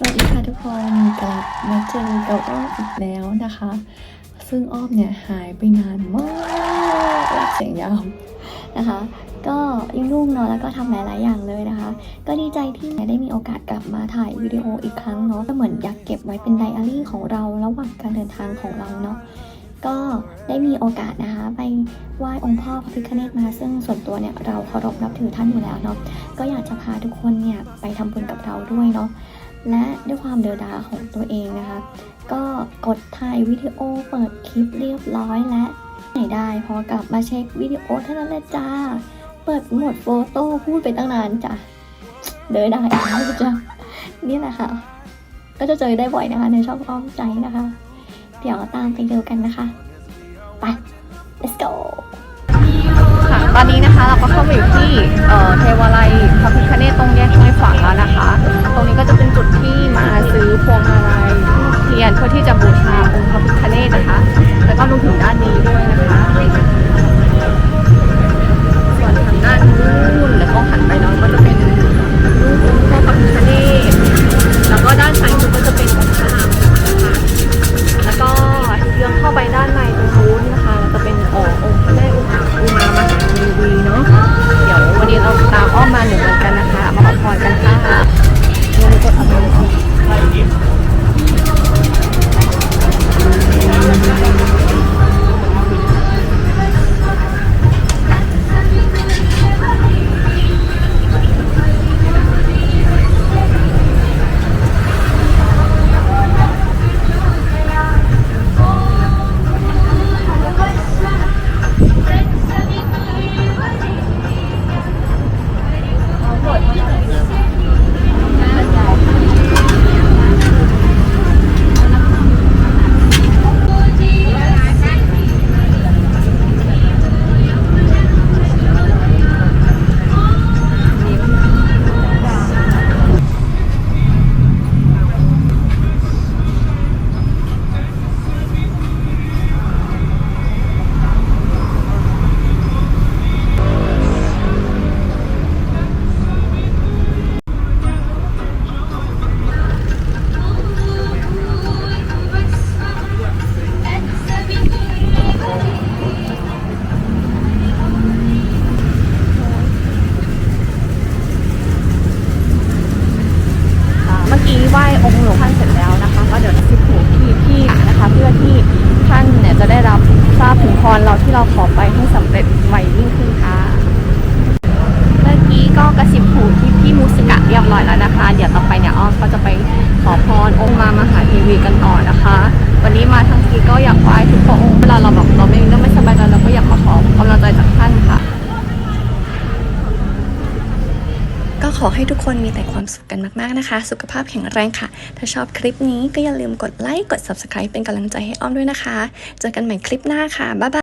สวัสดีค่ะทุกคนกลับมาเจอกับอ้อมอีกแล้วนะคะ ซึ่งอ้อมเนี่ยหายไปนานมากหลักเสียงยาวนะคะ ก็ยุ่งๆเนาะแล้วก็ทำหลายๆอย่างเลยนะคะ ก็ดีใจที่ได้มีโอกาสกลับมาถ่ายวิดีโออีกครั้งเนาะก็เหมือนอยากเก็บไว้เป็นไดอารี่ของเราระหว่างการเดินทางของเราเนาะก็ได้มีโอกาสนะคะไปไหว้องค์พ่อพระพิฆเนศมา ซึ่งส่วนตัวเนี่ยเราเคารพนับถือท่านอยู่แล้วเนาะก็อยากจะพาทุกคนเนี่ยไปทำบุญกับเราด้วยเนาะ และด้วยความเดือดดาของตัวเองนะคะ ก็กดถ่ายวิดีโอเปิดคลิปเรียบร้อยและไหนได้พอกลับมาเช็ควิดีโอเท่านั้นแหละจ้า เปิดโหมดโฟโต้พูดไปตั้งนานจ้ะเดินได้แล้วจ้ะนี่แหละค่ะก็จะเจอได้บ่อยนะคะ ในช่องอ้อมใจนะคะ เดี๋ยวตามไปดูกันนะคะ ไป let's go ค่ะ ตอนนี้นะคะเราก็เข้ามาอยู่ที่เอ่อเทวาลัย นเพื่อที่จะบูชาองค์พระพิฆเนศนะคะ แล้วก็รวมถึงด้านนี้ด้วยนะคะ นะคะ เพื่อที่ท่านเนี่ยจะได้รับทราบถึงพรเราที่เราขอไปให้สำเร็จไวยิ่งขึ้นค่ะเมื่อกี้ก็กระสิบหูที่พี่มุสิกะเรียบร้อยแล้วนะคะ เดี๋ยวต่อไปเนี่ยอ้อก็จะไปขอพรองค์มามหาเทวีกันต่อนะคะ ขอให้ทุกคนมีแต่ความสุขกันมากๆนะคะ สุขภาพแข็งแรงค่ะ ถ้าชอบคลิปนี้ก็อย่าลืมกดไลค์กด subscribe เป็นกำลังใจให้อ้อมด้วยนะคะ เจอกันใหม่คลิปหน้าค่ะ บ๊ายบาย